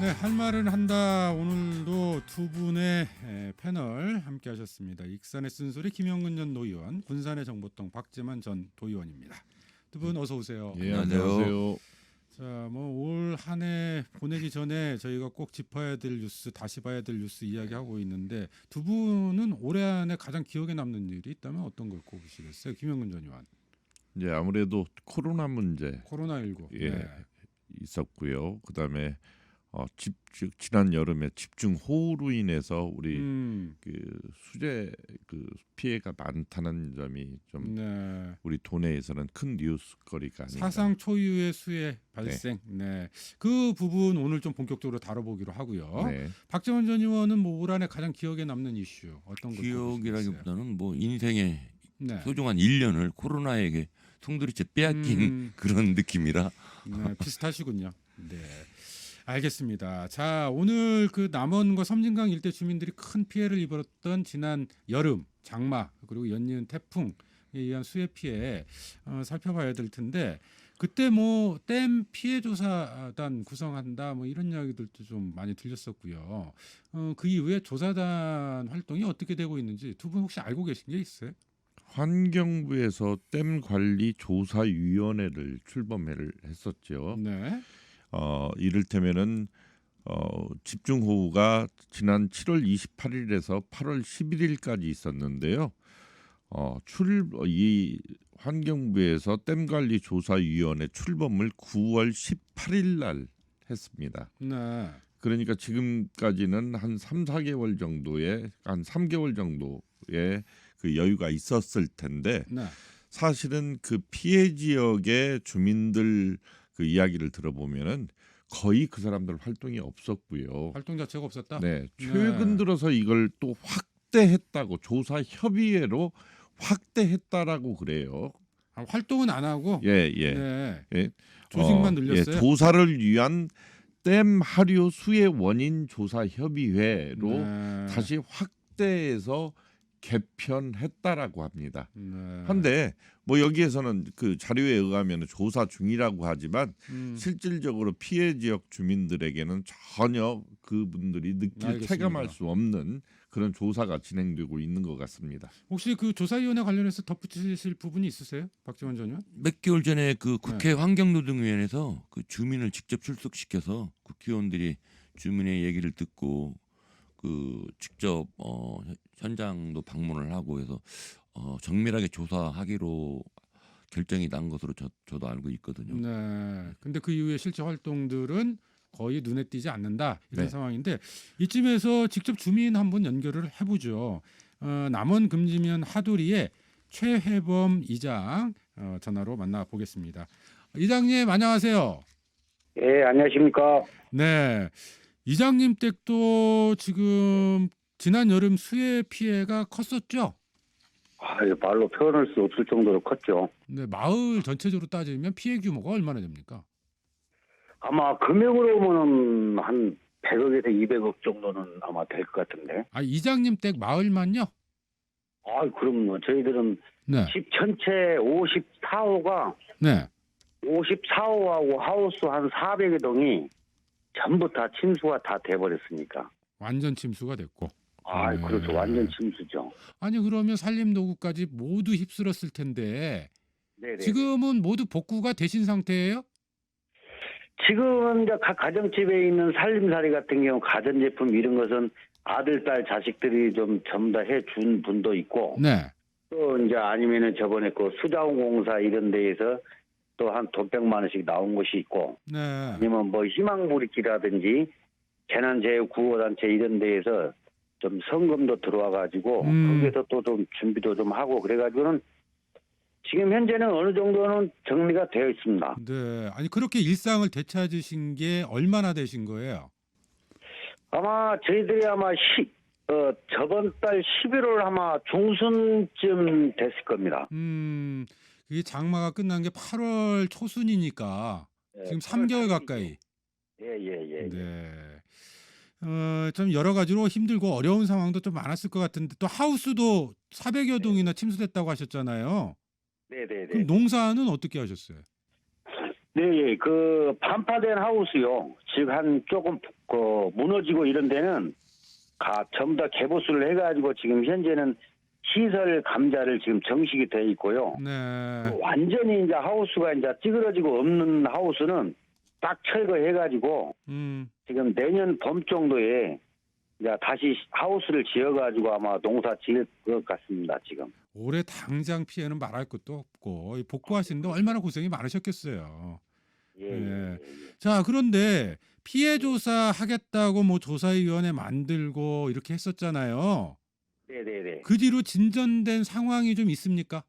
네, 할 말은 한다. 오늘도 두 분의 에, 패널 함께 하셨습니다. 익산의 쓴소리 김영근 전 노의원, 군산의 정보통 박재만 전 도의원입니다. 두 분 어서 오세요. 예, 안녕하세요. 자, 뭐 올 한 해 보내기 전에 저희가 꼭 짚어야 될 뉴스, 다시 봐야 될 뉴스 이야기하고 있는데 두 분은 올해 안에 가장 기억에 남는 일이 있다면 어떤 걸 꼽으시겠어요? 김영근 전 의원. 이제 아무래도 코로나 문제 코로나 19. 예. 네. 있었고요. 그다음에 어, 집 즉, 지난 여름에 집중 호우로 인해서 우리 음, 그 수재 그 피해가 많다는 점이 좀 네. 우리 도내에서는 큰 뉴스거리가 아닌가. 사상 초유의 수해 발생. 네. 그 부분 오늘 좀 본격적으로 다뤄보기로 하고요. 네. 박재원 전 의원은 뭐올 한해 가장 기억에 남는 이슈 어떤 걸 꼽으시겠어요? 기억이라기보다는 뭐 인생의 네. 소중한 1년을 코로나에게 송두리째 빼앗긴 음, 그런 느낌이라 네, 비슷하시군요. 네. 알겠습니다. 자, 오늘 그 남원과 섬진강 일대 주민들이 큰 피해를 입었던 지난 여름, 장마 그리고 연이은 태풍에 의한 수해 피해 어, 살펴봐야 될 텐데 그때 뭐 댐 피해 조사단 구성한다 뭐 이런 이야기들도 좀 많이 들렸었고요. 어, 그 이후에 조사단 활동이 어떻게 되고 있는지 두 분 혹시 알고 계신 게 있어요? 환경부에서 댐 관리 조사 위원회를 출범을 했었죠. 네. 어, 이를테면은 어, 집중호우가 지난 7월 28일에서 8월 11일까지 있었는데요. 어, 출 이 환경부에서 댐 관리 조사위원회 출범을 9월 18일 날 했습니다. 네. 그러니까 지금까지는 한 3, 4개월 정도의 한 3개월 정도의 그 여유가 있었을 텐데 네. 사실은 그 피해 지역의 주민들 그 이야기를 들어보면은 거의 그 사람들 활동이 없었고요. 활동 자체가 없었다. 네, 최근 들어서 이걸 또 확대했다고 조사 협의회로 확대했다라고 그래요. 아, 활동은 안 하고 예, 예. 네. 예. 조직만 어, 늘렸어요. 예, 조사를 위한 댐 하류 수해 원인 조사 협의회로 네. 다시 확대해서 개편했다라고 합니다. 네. 한데 뭐 여기에서는 그 자료에 의하면 조사 중이라고 하지만 음, 실질적으로 피해 지역 주민들에게는 전혀 그분들이 느낄 알겠습니다. 체감할 수 없는 그런 조사가 진행되고 있는 것 같습니다. 혹시 그 조사위원회 관련해서 덧붙이실 부분이 있으세요, 박지원 전 의원? 몇 개월 전에 그 네. 국회 환경노동위원회에서 그 주민을 직접 출석시켜서 국회의원들이 주민의 얘기를 듣고 그 직접 어 현장도 방문을 하고 해서 어 정밀하게 조사하기로 결정이 난 것으로 저, 저도 알고 있거든요. 네. 근데 그 이후에 실제 활동들은 거의 눈에 띄지 않는다 이런 네. 상황인데 이쯤에서 직접 주민 한번 연결을 해보죠. 어, 남원 금지면 하도리의 최혜범 이장 어, 전화로 만나 보겠습니다. 이장님 안녕하세요. 예, 안녕하십니까. 네. 이장님 댁도 지금 지난 여름 수해 피해가 컸었죠? 아, 이거 말로 표현할 수 없을 정도로 컸죠. 네, 마을 전체적으로 따지면 피해 규모가 얼마나 됩니까? 아마 금액으로 보면 한 100억에서 200억 정도는 아마 될 것 같은데. 아, 이장님 댁 마을만요? 아, 그럼요. 저희들은 네. 집 전체 54호가 네. 54호하고 하우스 한 400여 동이 전부 다 침수가 다 돼버렸으니까. 완전 침수가 됐고. 아, 네. 그렇죠. 완전 침수죠. 아니 그러면 산림 도구까지 모두 휩쓸었을 텐데 네네. 지금은 모두 복구가 되신 상태예요? 지금은 이제 각 가정집에 있는 살림살이 같은 경우 가전제품 이런 것은 아들, 딸, 자식들이 좀 전부 다 해준 분도 있고 네. 또 이제 아니면은 저번에 그 수자원공사 이런 데에서 또 한 돈 백만 원씩 나온 것이 있고 네. 아니면 뭐 희망부리기라든지 재난재해구호단체 이런 데에서 좀 성금도 들어와 가지고 음. 거기서 또 좀 준비도 좀 하고 그래 가지고는 지금 현재는 어느 정도는 정리가 되어 있습니다. 네. 아니 그렇게 일상을 되찾으신 게 얼마나 되신 거예요? 아마 저희들이 아마 시, 어, 저번 달 11월 아마 중순쯤 됐을 겁니다. 음. 이게 장마가 끝난 게 8월 초순이니까 지금 3개월 가까이. 예예예. 예, 예. 네. 어, 좀 여러 가지로 힘들고 어려운 상황도 좀 많았을 것 같은데 또 하우스도 400여 동이나 침수됐다고 하셨잖아요. 네네네. 그럼 농사는 어떻게 하셨어요? 네, 예. 그 반파된 하우스요. 즉 한 조금 그 무너지고 이런 데는 가 전부 다 개보수를 해가지고 지금 현재는 시설 감자를 지금 정식이 돼 있고요. 네. 완전히 이제 하우스가 이제 찌그러지고 없는 하우스는 딱 철거해가지고 음. 지금 내년 봄 정도에 이제 다시 하우스를 지어가지고 아마 농사 지을 것 같습니다. 지금. 올해 당장 피해는 말할 것도 없고 이 복구하시는데 얼마나 고생이 많으셨겠어요. 예, 네. 예, 예. 자, 그런데 피해 조사 하겠다고 뭐 조사위원회 만들고 이렇게 했었잖아요. 네네네. 그 뒤로 진전된 상황이 좀 있습니까?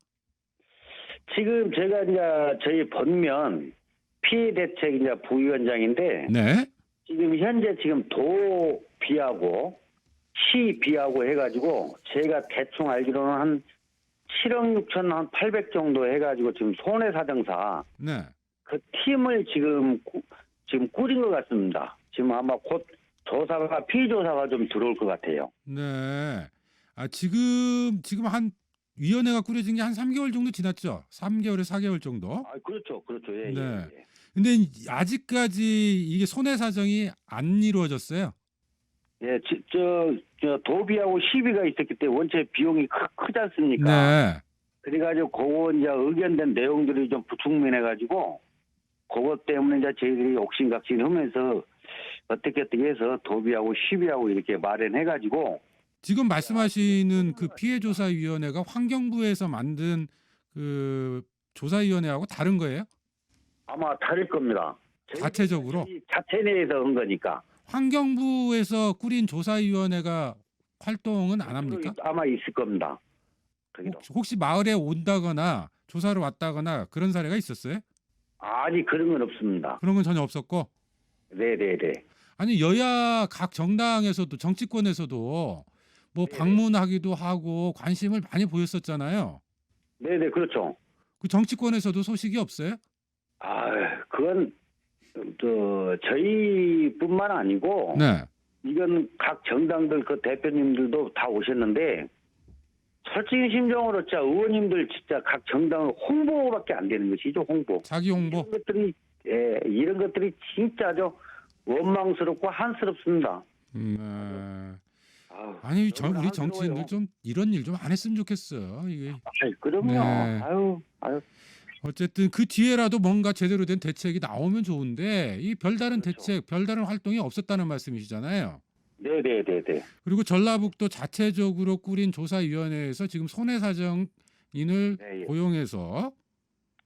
지금 제가 이제 저희 본면 피해 대책 이제 부위원장인데 네. 지금 현재 지금 도 비하고 시 비하고 해가지고 제가 대충 알기로는 한 7억 6천 한 800 정도 해가지고 지금 손해사정사 네. 그 팀을 지금 꾸- 지금 꾸린 것 같습니다. 지금 아마 곧 조사가 피해 조사가 좀 들어올 것 같아요. 네. 아, 지금 지금 한 위원회가 꾸려진 게 한 3개월 정도 지났죠. 3개월에서 4개월 정도. 아 그렇죠, 그렇죠. 예, 네. 예, 예. 근데 아직까지 이게 손해 사정이 안 이루어졌어요. 예, 저, 저, 저 도비하고 시비가 있었기 때문에 원체 비용이 크, 크지 않습니까? 네. 그래가지고 그거 이제 의견된 내용들이 좀 부충민해가지고 그것 때문에 이제 저희들이 옥신각신하면서 어떻게 어떻게 해서 도비하고 시비하고 이렇게 마련해가지고 지금 말씀하시는 그 피해 조사 위원회가 환경부에서 만든 그 조사 위원회하고 다른 거예요? 아마 다를 겁니다. 저희- 자체적으로 자체 내에서 한 거니까 환경부에서 꾸린 조사 위원회가 활동은 안 합니까? 아마 있을 겁니다. 거기도. 혹- 혹시 마을에 온다거나 조사를 왔다거나 그런 사례가 있었어요? 아니 그런 건 없습니다. 그런 건 전혀 없었고 네네네. 아니 여야 각 정당에서도 정치권에서도 뭐 네. 방문하기도 하고 관심을 많이 보였었잖아요. 네네 그렇죠. 그 정치권에서도 소식이 없어요? 아 그건 저 저희뿐만 아니고 네. 이건 각 정당들 그 대표님들도 다 오셨는데 솔직히 심정으로 진짜 의원님들 진짜 각 정당 홍보밖에 안 되는 것이죠 홍보. 자기 홍보. 이런 것들이 예, 이런 것들이 진짜죠 원망스럽고 한스럽습니다. 음, 네. 아니 정, 너무나 우리 정치인들 한스러워요. 좀 이런 일 좀 안 했으면 좋겠어. 이게 아이, 그럼요. 네. 아유, 아유. 어쨌든 그 뒤에라도 뭔가 제대로 된 대책이 나오면 좋은데 이 별다른 그렇죠. 대책, 별다른 활동이 없었다는 말씀이시잖아요. 네 네 네 네. 그리고 전라북도 자체적으로 꾸린 조사위원회에서 지금 손해 사정인을 네, 예. 고용해서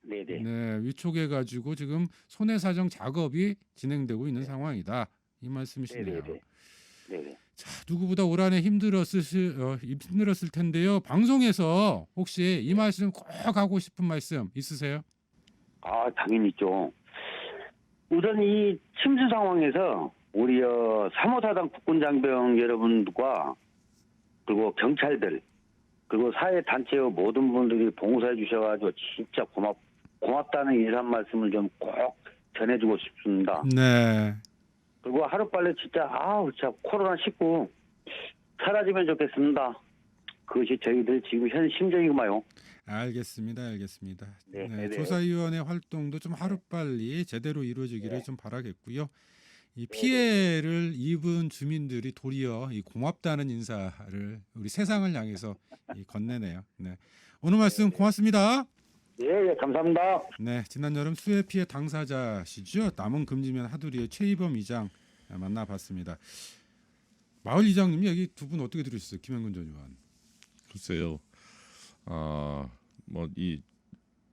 네 네. 네, 위촉해 가지고 지금 손해 사정 작업이 진행되고 있는 상황이다. 이 말씀이시네요. 네 네 네. 자, 누구보다 올 한해 힘들었을 어, 힘들었을 텐데요. 방송에서 혹시 이 말씀 꼭 하고 싶은 말씀 있으세요? 아, 당연히 있죠. 우선 이 침수 상황에서 우리 어, 3호사당 국군장병 여러분과 그리고 경찰들 그리고 사회 단체의 모든 분들이 봉사해 주셔가지고 진짜 고맙, 고맙다는 인사 말씀을 좀 꼭 전해주고 싶습니다. 네. 그리고 하루빨리 진짜 아우 진짜 코로나 19 사라지면 좋겠습니다. 그것이 저희들 지금 현 심정이구마요. 알겠습니다. 알겠습니다. 네, 네, 네, 네. 조사위원회 활동도 좀 하루빨리 제대로 이루어지기를 네. 좀 바라겠고요. 이 네, 피해를 입은 주민들이 도리어 이 고맙다는 인사를 우리 세상을 향해서 이 건네네요. 네. 오늘 말씀 고맙습니다. 예, 예, 감사합니다. 네, 지난 여름 수해 피해 당사자시죠. 남원 금지면 하두리의 최희범 이장 만나봤습니다. 마을 이장님 여기 두 분 어떻게 들으셨어요, 김현근 전 의원? 글쎄요. 아 뭐 이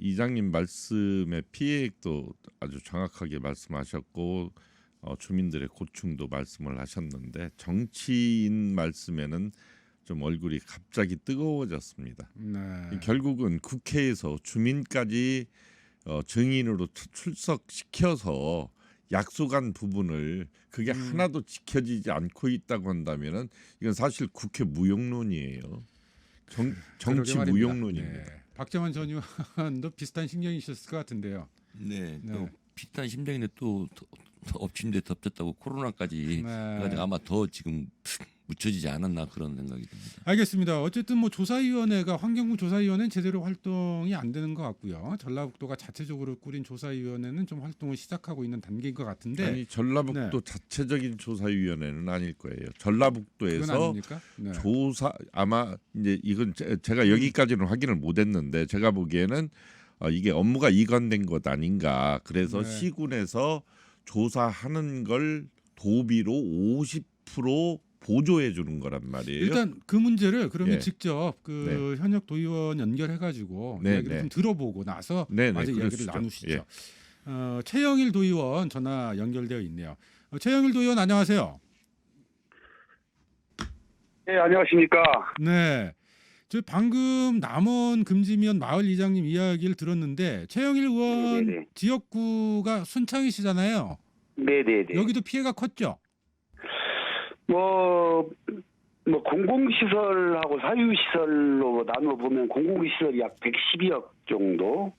이장님 말씀의 피해액도 아주 정확하게 말씀하셨고 어, 주민들의 고충도 말씀을 하셨는데 정치인 말씀에는 좀 얼굴이 갑자기 뜨거워졌습니다. 네, 이 결국은 국회에서 주민까지 어, 증인으로 추- 출석시켜서 약속한 부분을 그게 음. 하나도 지켜지지 않고 있다고 한다면은 이건 사실 국회 무용론이에요. 정, 정치. 무용론입니다. 네. 박정환 전 의원도 비슷한 신경이셨을 것 같은데요. 네. 네. 또 비슷한 심정인데 또 더- 더 엎친 데 덮쳤다고 코로나까지 네. 아마 더 지금 묻혀지지 않았나 그런 생각이 듭니다. 알겠습니다. 어쨌든 뭐 조사위원회가 환경부 조사위원회는 제대로 활동이 안 되는 것 같고요. 전라북도가 자체적으로 꾸린 조사위원회는 좀 활동을 시작하고 있는 단계인 것 같은데 아니 전라북도 자체적인 조사위원회는 아닐 거예요. 전라북도에서? 네. 조사 아마 이제 이건 제- 제가 여기까지는 확인을 못했는데 제가 보기에는 어, 이게 업무가 이관된 것 아닌가. 그래서 네. 시군에서 조사하는 걸 도비로 50% 보조해 주는 거란 말이에요. 일단 그 문제를 그러면 예. 직접 그 현역 도의원 연결해 가지고 네, 이야기를 네. 좀 들어보고 나서 네, 네, 마저 이야기를 그러시죠. 나누시죠. 예. 어, 최영일 도의원 전화 연결되어 있네요. 어, 최영일 도의원 안녕하세요. 네, 안녕하십니까. 네. 저 방금 남원 금지면 마을 이장님 이야기를 들었는데 최영일 의원 네네네. 지역구가 순창이시잖아요. 네네네. 여기도 피해가 컸죠. 뭐, 뭐, 공공시설하고 사유시설로 나눠보면 공공시설이 약 112억 정도,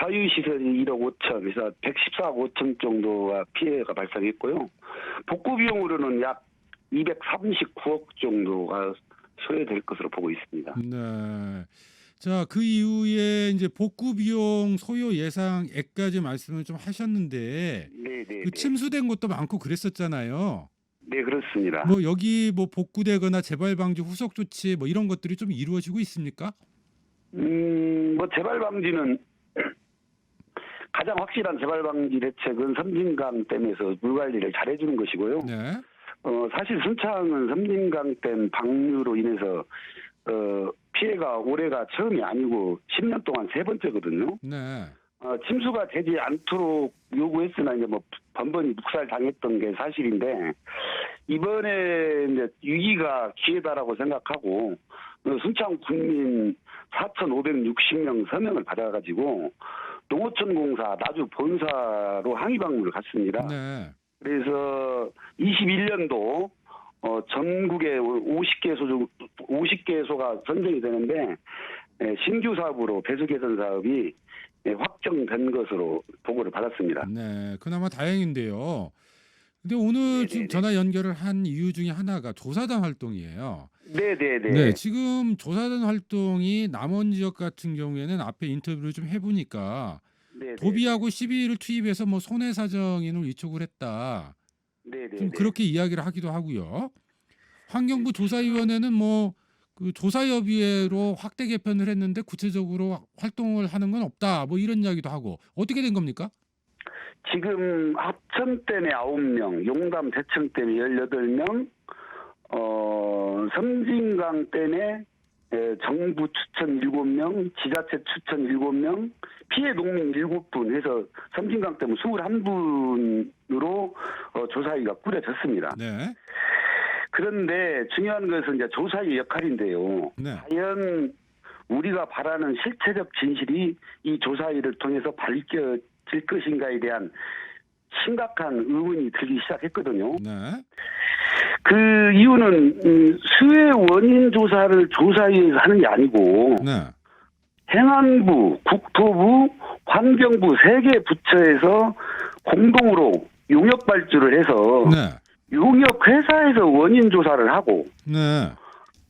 사유시설이 1억 5천, 그래서 114억 5천 정도가 피해가 발생했고요. 복구 비용으로는 약 239억 정도가 소요될 것으로 보고 있습니다. 네. 자, 그 이후에 이제 복구 비용 소요 예상액까지 말씀을 좀 하셨는데 네네. 그 침수된 곳도 많고 그랬었잖아요. 네, 그렇습니다. 뭐 여기 뭐 복구되거나 재발 방지 후속 조치 뭐 이런 것들이 좀 이루어지고 있습니까? 음, 뭐 재발 방지는 가장 확실한 재발 방지 대책은 섬진강 댐에서 물 관리를 잘해주는 것이고요. 네. 어, 사실 순창은 섬진강 댐 방류로 인해서 어, 피해가 올해가 처음이 아니고 10년 동안 세 번째거든요. 네. 어, 침수가 되지 않도록 요구했으나 이제 뭐 번번이 묵살 당했던 게 사실인데 이번에 이제 위기가 기회다라고 생각하고 어, 순창 국민 4,560명 서명을 받아가지고 농어촌 공사 나주 본사로 항의 방문을 갔습니다. 네. 그래서 21년도 어, 전국에 50개소 50개소가 선정이 되는데 에, 신규 사업으로 배수 개선 사업이 예, 확정된 것으로 보고를 받았습니다. 네. 그나마 다행인데요. 근데 오늘 지금 네네네. 전화 연결을 한 이유 중에 하나가 조사단 활동이에요. 네네네. 네, 지금 조사단 활동이 남원 지역 같은 경우에는 앞에 인터뷰를 좀 해보니까 네네. 도비하고 시비를 투입해서 뭐 손해 사정인을 위촉을 했다. 네네. 좀 그렇게 이야기를 하기도 하고요. 환경부 조사위원회는 뭐 그 조사협의회로 확대 개편을 했는데 구체적으로 활동을 하는 건 없다. 뭐 이런 이야기도 하고 어떻게 된 겁니까? 지금 합천댐에 9명, 용담 대청댐에 18명, 어, 섬진강댐에 에, 정부 추천 7명, 지자체 추천 7명, 피해 농민 7분 해서 섬진강댐은 21분으로 어, 조사위가 꾸려졌습니다. 네, 그런데 중요한 것은 이제 조사의 역할인데요. 네, 과연 우리가 바라는 실체적 진실이 이 조사위를 통해서 밝혀질 것인가에 대한 심각한 의문이 들기 시작했거든요. 네, 그 이유는 음, 수해 원인 조사를 조사위에서 하는 게 아니고 네, 행안부, 국토부, 환경부 세 개 부처에서 공동으로 용역 발주를 해서 네, 용역 회사에서 원인 조사를 하고 네,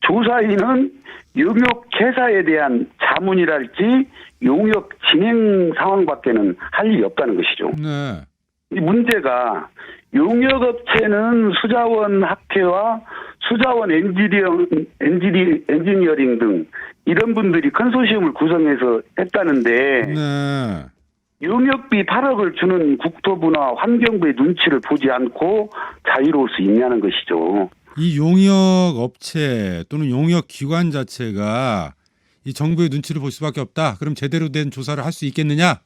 조사위는 용역 회사에 대한 자문이랄지 용역 진행 상황밖에는 할 일이 없다는 것이죠. 네, 이 문제가 용역업체는 수자원 학회와 수자원 엔지니어, 엔지니, 엔지니어링 등 이런 분들이 컨소시엄을 구성해서 했다는데 네. 용역비 8억을 주는 국토부나 환경부의 눈치를 보지 않고 자유로울 수 있냐는 것이죠. 이 용역 업체 또는 용역 기관 자체가 이 정부의 눈치를 볼 수밖에 없다. 그럼 제대로 된 조사를 할 수 있겠느냐?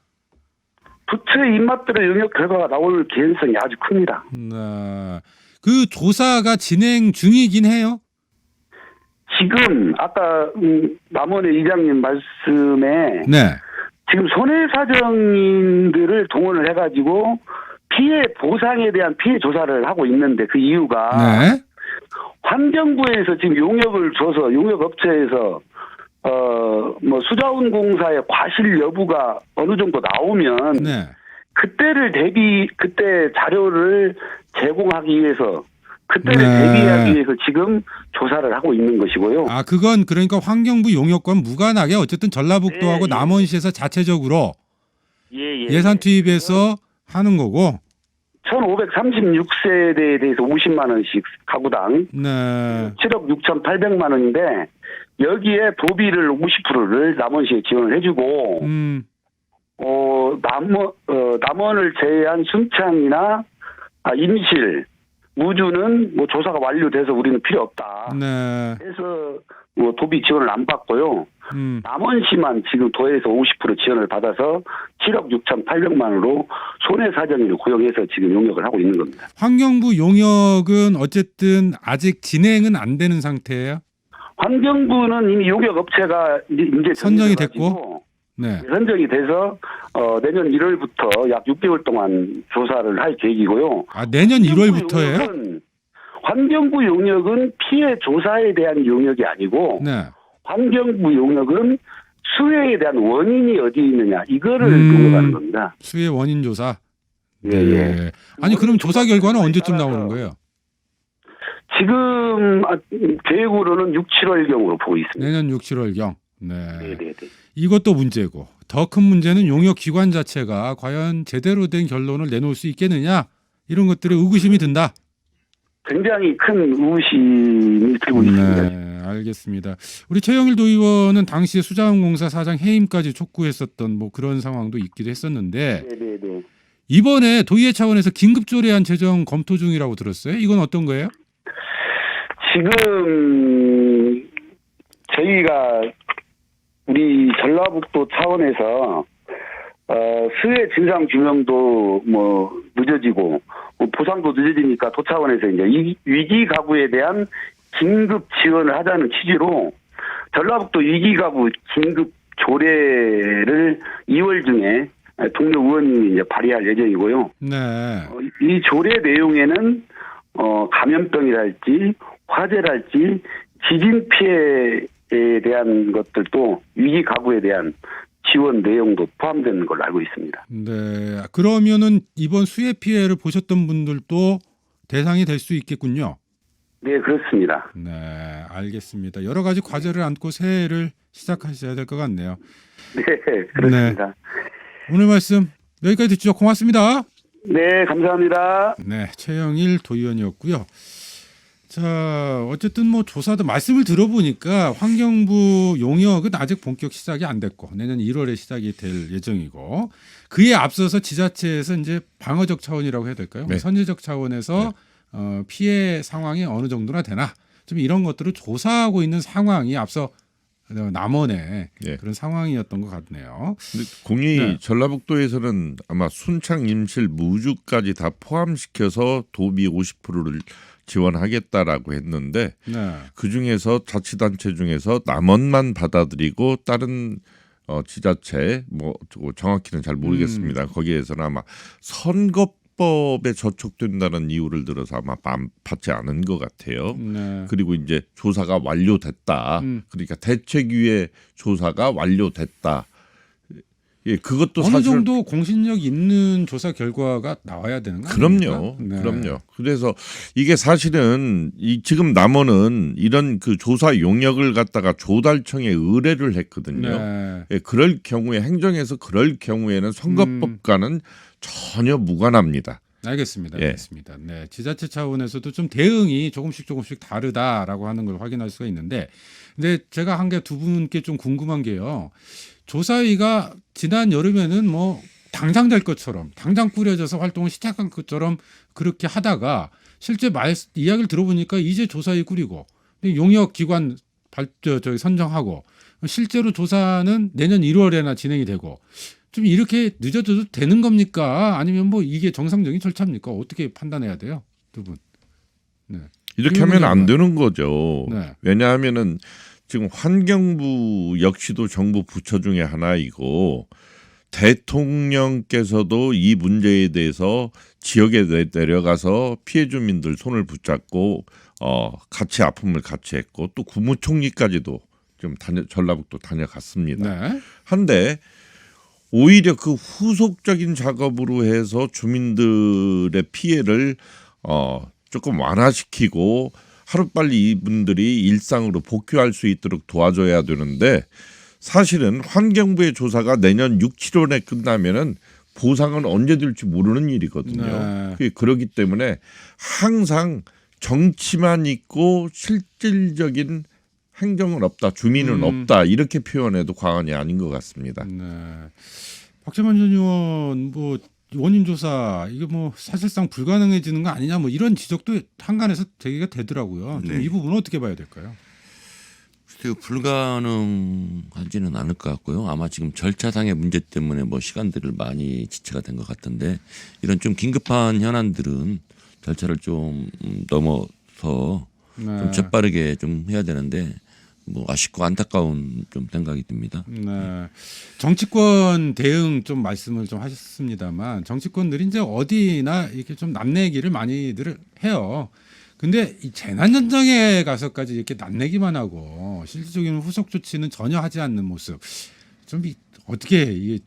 부처의 입맛대로 용역 결과가 나올 개연성이 아주 큽니다. 네. 그 조사가 진행 중이긴 해요. 지금 아까 음, 남원의 이장님 말씀에 네. 지금 손해사정인들을 동원을 해가지고 피해 보상에 대한 피해 조사를 하고 있는데 그 이유가 네. 환경부에서 지금 용역을 줘서 용역업체에서 어 뭐 수자원 공사의 과실 여부가 어느 정도 나오면 네. 그때를 대비 그때 자료를 제공하기 위해서 그때를 네. 대비하기 위해서 지금 조사를 하고 있는 것이고요. 아 그건 그러니까 환경부 용역과 무관하게 어쨌든 전라북도하고 예, 예. 남원시에서 자체적으로 예, 예. 예산 투입해서 하는 거고. 1536세대에 대해서 50만 원씩 가구당 네. 7억 6,800만 원인데 여기에 도비를 50%를 남원시에 지원을 해주고 음. 어 남원 어 남원을 제외한 순창이나 아, 임실 무주는 뭐 조사가 완료돼서 우리는 필요 없다. 네. 그래서 뭐 도비 지원을 안 받고요. 음. 남원시만 지금 도에서 50% 지원을 받아서 7억 6,800만 원으로 손해사정인을 고용해서 지금 용역을 하고 있는 겁니다. 환경부 용역은 어쨌든 아직 진행은 안 되는 상태예요. 환경부는 이미 용역 업체가 이제 선정이 정해져가지고 네. 선정이 돼서 어, 내년 1월부터 약 6개월 동안 조사를 할 계획이고요. 아 내년 1월부터예요? 용역은- 환경부 용역은 피해 조사에 대한 용역이 아니고 네. 환경부 용역은 수해에 대한 원인이 어디 있느냐 이거를 음. 용역하는 겁니다. 수해 원인 조사. 예, 예. 네. 아니 그럼 조사 결과는 언제쯤 나오는 거예요? 지금 아, 계획으로는 6, 7월경으로 보고 있습니다. 내년 6, 7월경. 네. 네, 네, 네. 이것도 문제고 더 큰 문제는 용역 기관 자체가 과연 제대로 된 결론을 내놓을 수 있겠느냐 이런 것들에 의구심이 든다. 굉장히 큰 의구심이 들고 있습니다. 네, 알겠습니다. 우리 최영일 도의원은 당시에 수자원공사 사장 해임까지 촉구했었던 뭐 그런 상황도 있기도 했었는데 네, 네, 네. 이번에 도의회 차원에서 긴급 조례안 제정 검토 중이라고 들었어요. 이건 어떤 거예요? 지금 저희가 우리 전라북도 차원에서 어, 수해 진상 규명도 뭐 늦어지고 뭐 보상도 늦어지니까 도 차원에서 이제 이- 위기 가구에 대한 긴급 지원을 하자는 취지로 전라북도 위기 가구 긴급 조례를 2월 중에 동료 의원님이 이제 발의할 예정이고요. 네. 어, 이- 이 조례 내용에는 어, 감염병이랄지 화재랄지 지진 피해 에 대한 것들도 위기 가구에 대한 지원 내용도 포함되는 걸로 알고 있습니다. 네. 그러면은 이번 수해 피해를 보셨던 분들도 대상이 될 수 있겠군요. 네, 그렇습니다. 네, 알겠습니다. 여러 가지 과제를 안고 새해를 시작하셔야 될 것 같네요. 네, 그렇습니다. 오늘 말씀 여기까지 듣죠. 고맙습니다. 네, 감사합니다. 네, 최영일 도의원이었고요. 자, 어쨌든 뭐 조사도 말씀을 들어보니까 환경부 용역은 아직 본격 시작이 안 됐고 내년 1월에 시작이 될 예정이고 그에 앞서서 지자체에서 이제 방어적 차원이라고 해야 될까요? 네. 선제적 차원에서 어, 피해 상황이 어느 정도나 되나 좀 이런 것들을 조사하고 있는 상황이 앞서 어, 남원의 예. 그런 상황이었던 것 같네요. 공이 네. 전라북도에서는 아마 순창, 임실, 무주까지 다 포함시켜서 도비 50%를 지원하겠다라고 했는데 네. 그 중에서 자치단체 중에서 남원만 받아들이고 다른 어, 지자체 뭐 정확히는 잘 모르겠습니다. 음. 거기에서는 아마 선거 법에 저촉된다는 이유를 들어서 아마 반- 받지 않은 것 같아요. 네. 그리고 이제 조사가 완료됐다. 음. 그러니까 대책위의 조사가 완료됐다. 예, 그것도 어느 사실 정도 공신력 있는 조사 결과가 나와야 되는 거 그럼요, 아닙니까? 네. 그럼요. 그래서 이게 사실은 이 지금 남원은 이런 그 조사 용역을 갖다가 조달청에 의뢰를 했거든요. 네. 예, 그럴 경우에 행정에서 그럴 경우에는 선거법과는 전혀 무관합니다. 알겠습니다. 예. 알겠습니다. 네, 지자체 차원에서도 좀 대응이 조금씩 조금씩 다르다라고 하는 걸 확인할 수가 있는데, 근데 제가 한 게 두 분께 좀 궁금한 게요. 조사위가 지난 여름에는 뭐 당장 될 것처럼 당장 꾸려져서 활동을 시작한 것처럼 그렇게 하다가 실제 말 이야기를 들어보니까 이제 조사위 꾸리고 용역 기관 발 저, 저기 선정하고 실제로 조사는 내년 1월에나 진행이 되고 좀 이렇게 늦어져도 되는 겁니까? 아니면 뭐 이게 정상적인 절차입니까? 어떻게 판단해야 돼요, 두 분? 이렇게 이런 하면 안 되는 거죠. 네. 왜냐하면은 지금 환경부 역시도 정부 부처 중에 하나이고 대통령께서도 이 문제에 대해서 지역에 내- 내려가서 피해 주민들 손을 붙잡고 어 같이 아픔을 같이 했고 또 국무총리까지도 좀 다녀 전라북도 다녀갔습니다. 네. 한데 오히려 그 후속적인 작업으로 해서 주민들의 피해를 어 조금 완화시키고 하루빨리 이분들이 일상으로 복귀할 수 있도록 도와줘야 되는데 사실은 환경부의 조사가 내년 6, 7월에 끝나면은 보상은 언제 될지 모르는 일이거든요. 네. 그렇기 때문에 항상 정치만 있고 실질적인 행정은 없다, 주민은 음. 없다 이렇게 표현해도 과언이 아닌 것 같습니다. 네. 박재만 전 의원 뭐 원인 조사 이게 뭐 사실상 불가능해지는 거 아니냐 뭐 이런 지적도 한간에서 제기가 되더라고요. 좀 네. 이 부분은 어떻게 봐야 될까요? 글쎄요 불가능하지는 않을 것 같고요. 아마 지금 절차상의 문제 때문에 뭐 시간들을 많이 지체가 된 것 같은데 이런 좀 긴급한 현안들은 절차를 좀 음, 넘어서 네. 좀 재빠르게 좀 해야 되는데 뭐 아쉽고 안타까운 좀 생각이 듭니다. 네. 정치권 대응 좀 말씀을 좀 하셨습니다만 정치권들이 이제 어디나 이렇게 좀 남내기를 많이들 해요. 근데 이 재난 현장에 가서까지 이렇게 남내기만 하고 실질적인 후속 조치는 전혀 하지 않는 모습 좀 이- 어떻게 이게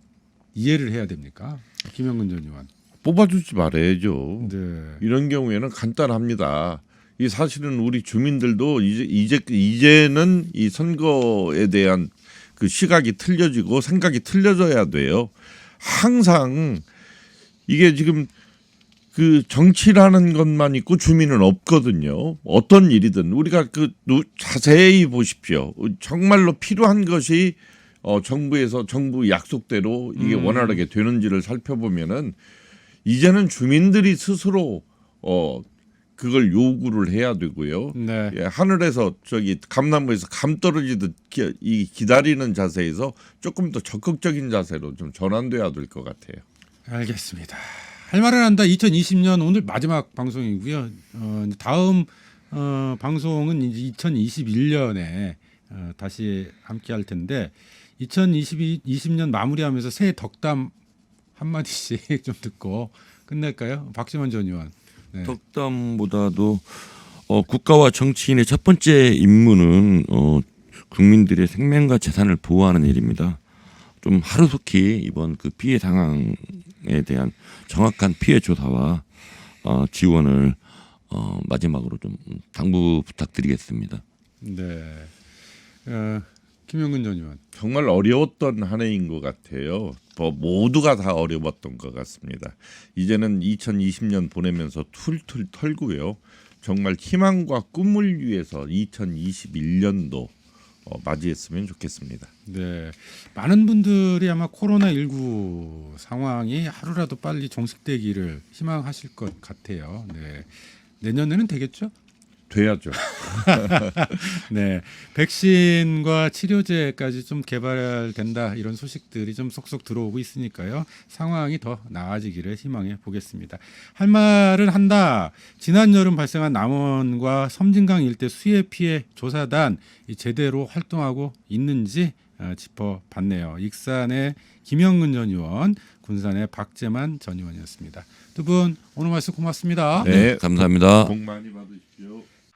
이해를 해야 됩니까? 김영근 전 의원. 뽑아주지 말아야죠. 네. 이런 경우에는 간단합니다. 이 사실은 우리 주민들도 이제 이제 이제는 이 선거에 대한 그 시각이 틀려지고 생각이 틀려져야 돼요. 항상 이게 지금 그 정치라는 것만 있고 주민은 없거든요. 어떤 일이든 우리가 그 누- 자세히 보십시오. 정말로 필요한 것이 어 정부에서 정부 약속대로 이게 음. 원활하게 되는지를 살펴보면은 이제는 주민들이 스스로 어 그걸 요구를 해야 되고요. 네. 예, 하늘에서 저기 감나무에서 감 떨어지듯 기, 이 기다리는 자세에서 조금 더 적극적인 자세로 좀 전환돼야 될 것 같아요. 알겠습니다. 할 말을 한다. 2020년 오늘 마지막 방송이고요. 어, 다음 어, 방송은 이제 2021년에 어, 다시 함께 할 텐데 2020년 마무리하면서 새해 덕담 한 마디씩 좀 듣고 끝낼까요? 박지원 전 의원. 네. 덕담보다도 어, 국가와 정치인의 첫 번째 임무는 어, 국민들의 생명과 재산을 보호하는 일입니다. 좀 하루속히 이번 그 피해 상황에 대한 정확한 피해 조사와 어, 지원을 어, 마지막으로 좀 당부 부탁드리겠습니다. 네. 어, 김영근 전 의원. 정말 어려웠던 한 해인 것 같아요. 뭐 모두가 다 어려웠던 것 같습니다. 이제는 2020년 보내면서 툴툴 털고요. 정말 희망과 꿈을 위해서 2021년도 어, 맞이했으면 좋겠습니다. 네. 많은 분들이 아마 코로나 19 상황이 하루라도 빨리 종식되기를 희망하실 것 같아요. 네. 내년에는 되겠죠? 돼야죠. 네. 백신과 치료제까지 좀 개발된다 이런 소식들이 좀 속속 들어오고 있으니까요. 상황이 더 나아지기를 희망해 보겠습니다. 할 말을 한다. 지난 여름 발생한 남원과 섬진강 일대 수해 피해 조사단 이 제대로 활동하고 있는지 어, 짚어봤네요. 익산의 김영근 전 의원, 군산의 박재만 전 의원이었습니다. 두 분 오늘 말씀 고맙습니다. 네. 감사합니다. 복 많이 받으십시오.